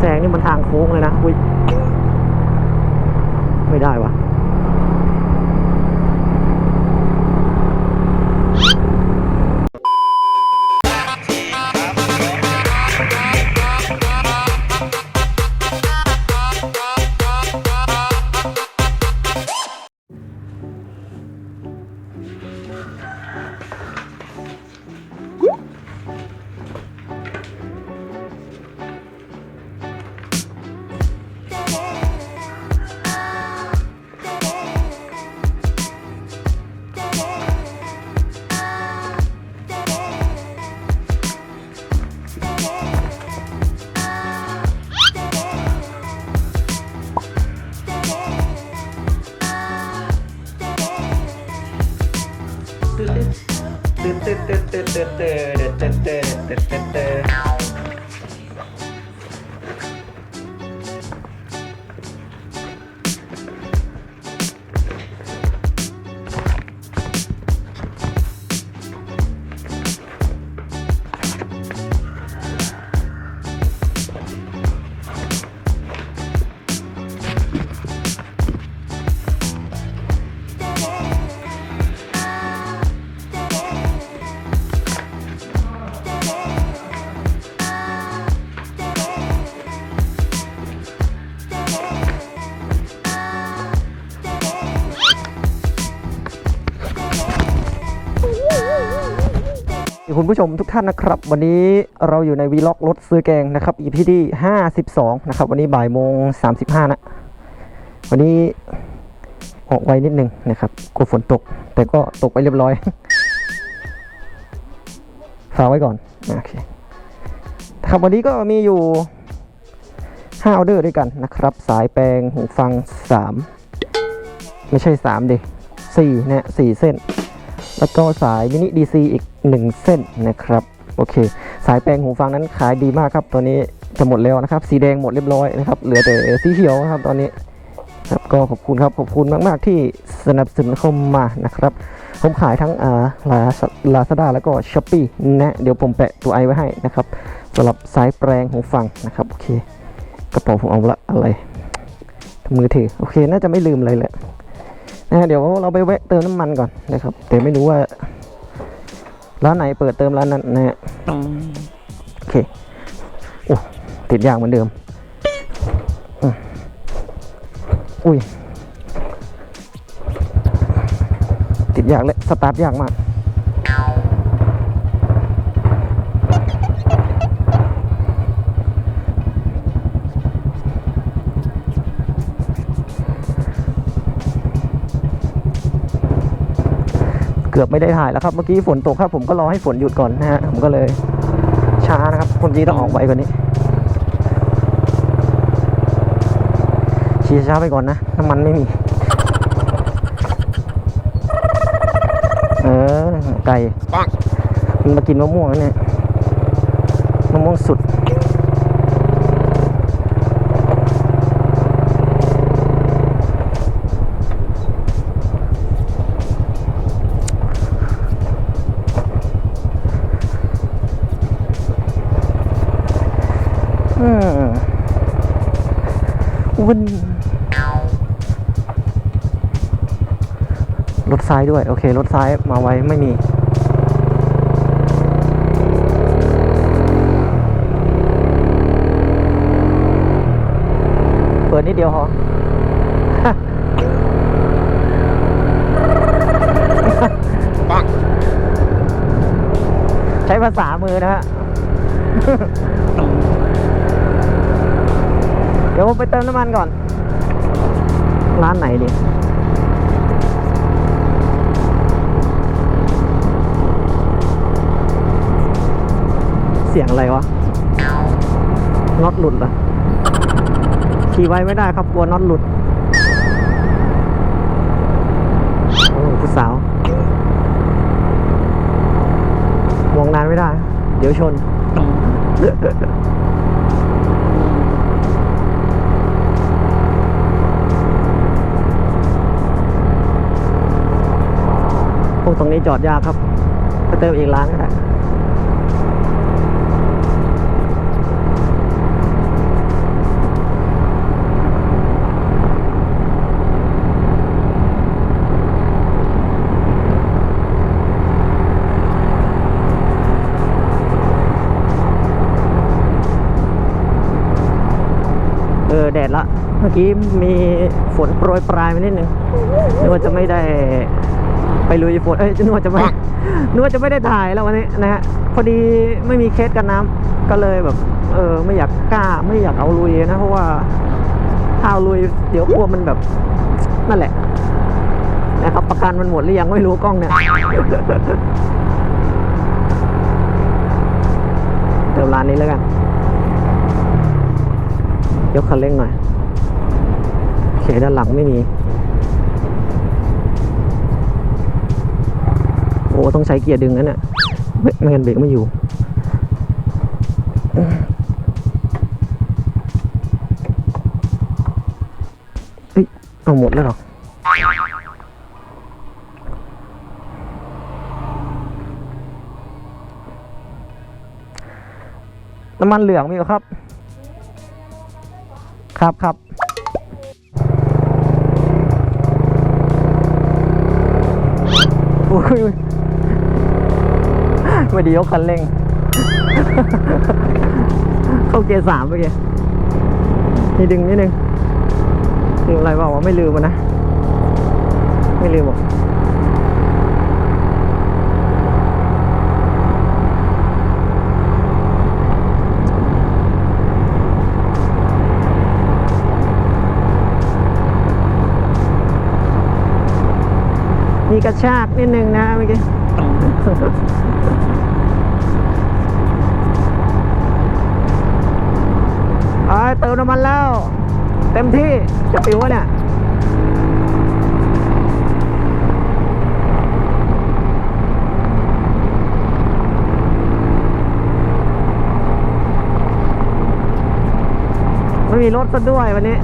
แซงนี่มันทางโค้งเลยนะอุ้ยไม่ได้วะ คุณผู้ชมทุกท่านนะครับ วันนี้เราอยู่ในวีล็อกรถซื้อแกงนะครับ EP ที่52 นะครับ วันนี้บ่ายโมง 35 นะ วันนี้ออกไวนิดนึงนะครับกลัวฝนตก แต่ก็ตกไปเรียบร้อยฝากไว้ก่อนโอเคครับวันนี้ก็มีอยู่5ออเดอร์ด้วยกันนะครับ สายแปลงหูฟัง 3 ไม่ใช่ 3ดิ4เนี่ย4เส้น แล้วก็สายมินิ DC อีก 1 เส้นนะครับโอเค สายแปลงหูฟังนั้นขายดีมากครับตอนนี้จะหมดแล้วนะครับ สีแดงหมดเรียบร้อยนะครับเหลือแต่สีเขียวนะครับตอนนี้ครับก็ขอบคุณครับขอบคุณมาก ๆ ที่สนับสนุนเข้ามานะครับผมขายทั้งอ่าลาลาซาด้าแล้วก็ช้อปปี้นะเดี๋ยวผมแปะตัวไอไว้ให้นะครับสำหรับสายแปลงหูฟังนะครับโอเคกระเป๋าผมเอาละอะไรมือถือโอเค น่าจะไม่ลืมอะไรแหละ นะเดี๋ยวเราไปแวะเติมน้ำมันก่อนนะครับ แต่ไม่รู้ว่า ร้านไหนเปิดเติมร้านนั้นนะฮะโอเคโอ้ติดยากเหมือนเดิมอืมอุ้ยติดยากเลยสตาร์ทยากมาก กือบไม่ได้ถ่ายแล้วครับ เมื่อกี้ฝนตกครับ ผมก็รอให้ฝนหยุดก่อนนะฮะ ผมก็เลย ช้านะครับ คนจีต้องออกไวกว่านี้ขี่ช้าไปก่อนนะ น้ำมันไม่มี เออ ไก่มันมากินมะม่วงแล้วเนี่ย มะม่วงสุด อืมวันรถซ้ายด้วย โอเค รถซ้ายมาไว้ไม่มี เปิดนิดเดียวพอใช้ภาษามือนะฮะเดี๋ยวผมไปเติมน้ำมันก่อน ร้านไหนดีเสียงอะไรวะน็อตหลุดเหรอขี่ไว้ไม่ได้ครับกลัวน็อตหลุดโอ้ผู้สาวมองนานไม่ได้ เดี๋ยวชน อ้ตรงนี้จอดยากครับไปเติมอีกร้านก็ได้เออแดดละ เมื่อกี้มีฝนโปรยปลายไปนิดนึงนึกว่าจะไม่ได้ ไปลุยฝนเอ้ยนึกว่าจะไม่นึกว่าจะไม่ได้ถ่ายแล้ววันนี้นะฮะพอดีไม่มีเคสกันน้ำก็เลยแบบ เออไม่อยากกล้าไม่อยากเอาลุยนะ เพราะว่าถ้าเอาลุยเดี๋ยวกลัวมันแบบนั่นแหละ นะครับประกันมันหมดหรือยังไม่รู้กล้องเนี่ยเติมร้านนี้แล้วกัน ยกคันเร่งหน่อยโอเคด้านหลังไม่มี ต้องใช้เกียร์ดึงนั่นน่ะไม่ไม่งั้นเบรกไม่อยู่เฮ้ยเอาหมดแล้วหรอน้ำมันเหลืองมีอยู่ครับ ครับครับโอ้ย ไม่ได้ยกคันเร่ง เข้าเกียร์สามเมื่อกี้นี่ดึงนิดนึงลืมอะไรบอกว่าไม่ลืมมันนะ ไม่ลืมบอกมีกระชากนิดนึงนะเมื่อกี้ เอ้ยเติมน้ำมันแล้ว เต็มที่จะปิววะเนี่ยไม่มีรถซะด้วยวันนี้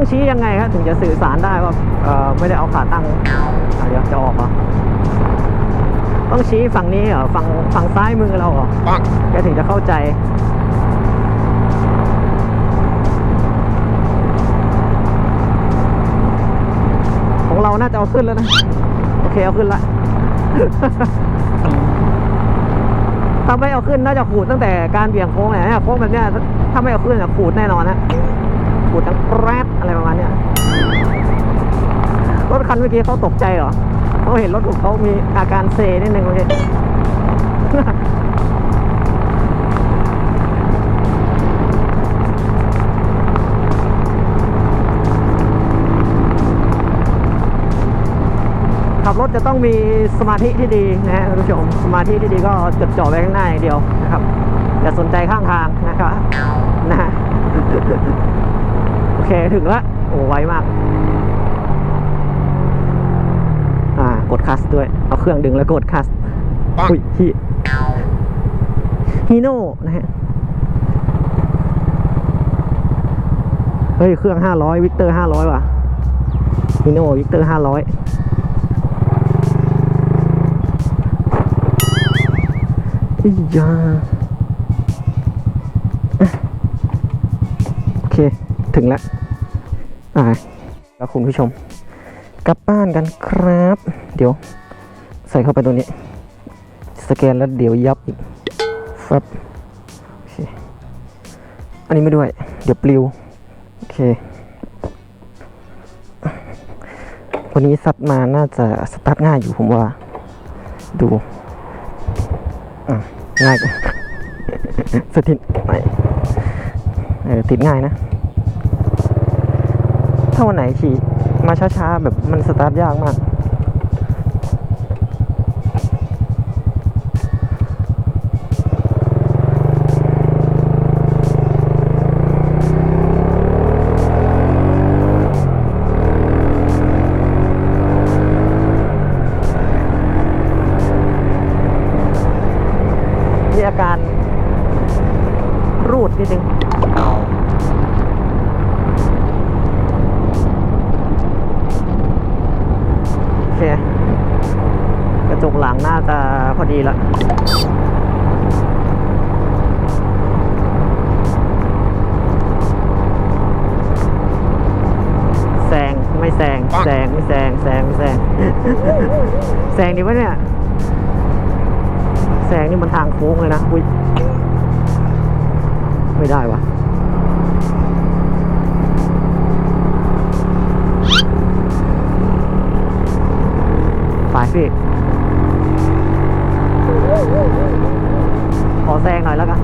ต้องชี้ยังไงครับถึงจะสื่อสารได้ว่าเออไม่ได้เอาขาตั้งอะเดี๋ยวจะออกเหรอต้องชี้ฝั่งนี้เหรอฝั่งฝั่งซ้ายมือเราเหรอแกถึงจะเข้าใจของเราน่าจะเอาขึ้นแล้วนะ โอเคเอาขึ้นละ ถ้าไม่เอาขึ้นน่าจะขูดตั้งแต่การเบี่ยงโค้งเนี่ยโค้งแบบเนี้ยถ้าไม่เอาขึ้นอะขูดแน่นอนนะ เมื่อกี้เขาตกใจเหรอเขาเห็นรถของเขามีอาการเซนิดนึงเมื่อกี้ขับรถจะต้องมีสมาธิที่ดีนะฮะคุณผู้ชมสมาธิที่ดีก็จดจ่อไปข้างหน้าอย่างเดียวนะครับอย่าสนใจข้างทางนะครับนะฮะโอเคถึงล้วโอ้ไวมาก กดคัสด้วย เอาเครื่องดึงแล้วกดคัสอุ้ยฮีฮีโน่นะฮะ เฮ้ย เครื่อง500วิกเตอร์500ว่ะฮีโน่วิกเตอร์500อียาอะโอเค ถึงแล้วอ่าแล้วคุณผู้ชม กลับบ้านกันครับ เดี๋ยว ใส่เข้าไปตรงนี้ สแกนแล้วเดี๋ยวยับอีกฟับโอเคอันนี้ไม่ด้วย เดี๋ยวปลิว โอเค วันนี้ซัดมาน่าจะสตาร์ทง่ายอยู่ผมว่า ดูง่ายจังสถิตไเออติดง่ายนะ ถ้าวันไหนขี่ มาช้าๆ แบบมันสตาร์ทยากมาก มีอาการรูดนิดนึง เค กระจก หลังน่าจะพอดีละแซงไม่แซงแซงไม่แซงแซงไม่แซงแซงดีวะเนี่ยแซงนี่มันทางโค้งเลยนะอุ้ยไม่ได้วะไปพี่ อแซงหน่อยแล้วกัน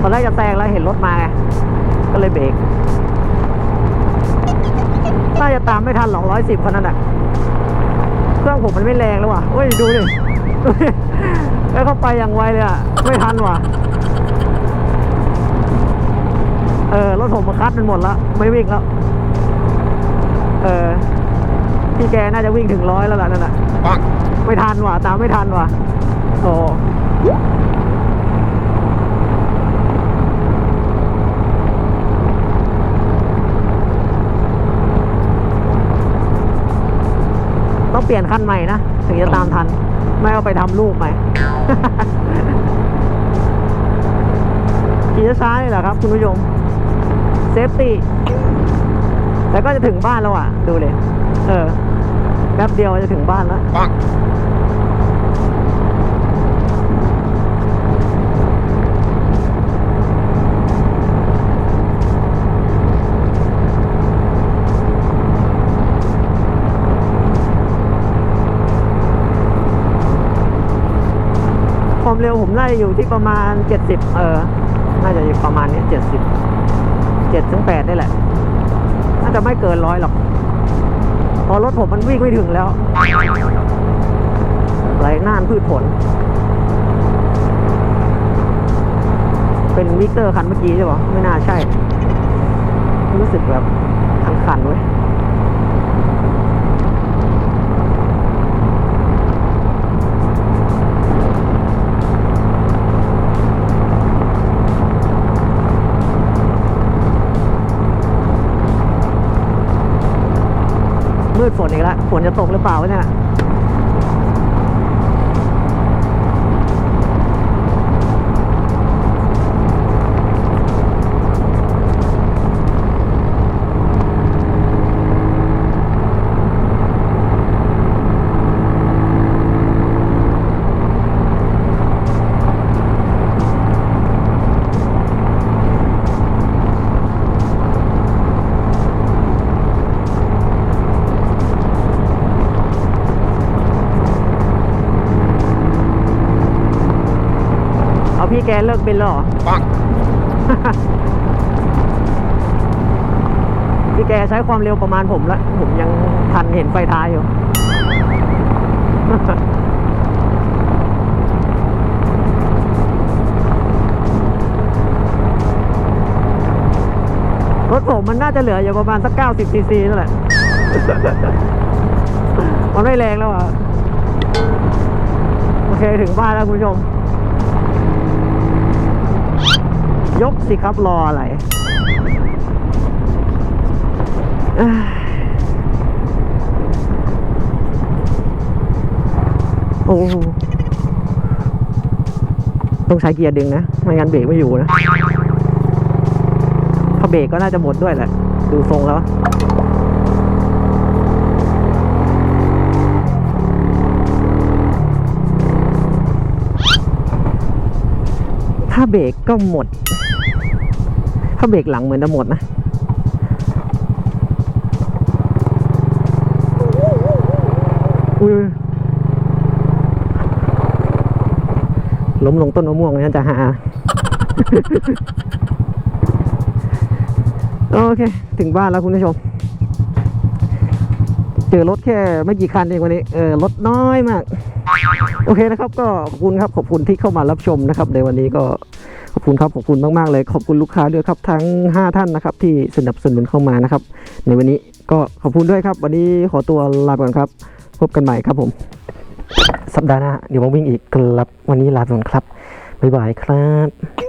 ตอนแรกจะแซงแล้วเห็นรถมาไงก็เลยเบรกน่าจะตามไม่ทันหรอกร้อยสิบคนนั้นอะเครื่องผมมันไม่แรงแล้วว่ะเฮ้ยดูดิแล้วเข้าไปอย่างไวเลยอะไม่ทันว่ะเออรถผมมาคัดมันหมดแล้วไม่วิ่งแล้วเออพี่แกน่าจะวิ่งถึงร้อยแล้วล่ะนั่นแหะไม่ทันว่ะตามไม่ทันว่ะโอ้ ต้องเปลี่ยนคันใหม่นะ ถึงจะตามทัน ไม่เอาไปทำลูกใหม่ขี่ช้าๆนี่แหละครับ คุณผู้ชมเซฟตี้แล้วก็จะถึงบ้านแล้วอะ ดูเลย เออแป๊บเดียวจะถึงบ้านแล้ว ความเร็วผมน่อยู่ที่ประมาณ 70 เออ น่าจะอยู่ประมาณนี้70 7ถึง8นี่แหละ น่าจะไม่เกินร้อยหรอก พอรถผมมันวิ่งไม่ถึงแล้ว ไหลน่านพืชผล เป็นวิเตอร์คันเมื่อกี้ใช่ปะไม่น่าใช่ รู้สึกแบบคันๆเว้ย ฝนจะตกหรือเปล่าวะเนี่ย เอาพี่แกเลิกบินแล้วเหรอพี่แกใช้ความเร็วประมาณผมละ ผมยังทันเห็นไฟท้ายอยู่ รถผมมันน่าจะเหลืออยู่ประมาณสัก90ซีซีนั่นแหละ มันไม่แรงแล้วอะ โอเค ถึงบ้านแล้วคุณผู้ชม ยกสิครับรออะไรโอ้ต้องใช้เกียร์ดึงนะ ไม่งั้นเบรกไม่อยู่นะ ถ้าเบรกก็น่าจะหมดด้วยแหละ ดูทรงแล้วถ้าเบรกก็หมด ถ้าเบรกหลังเหมือนจะหมดนะอุ้ยล้มลงต้นมะม่วงนี่จะหา โอเค ถึงบ้านแล้วคุณผู้ชม เจอรถแค่ไม่กี่คันเองวันนี้ เออ รถน้อยมาก โอเคนะครับ ก็ขอบคุณครับ ขอบคุณที่เข้ามารับชมนะครับ ในวันนี้ก็ อบคุณครับขอบคุณมากๆเลย ขอบคุณลูกค้าด้วยครับทั้ง 5 ท่านนะครับที่สนับสนุนเข้ามานะครับ ในวันนี้ก็ขอบคุณด้วยครับ วันนี้ขอตัวลาไปก่อนครับ พบกันใหม่ครับผม สัปดาห์หน้าเดี๋ยวมาวิ่งอีกครับวันนี้ลาไปก่อนครับบ๊ายบายครับ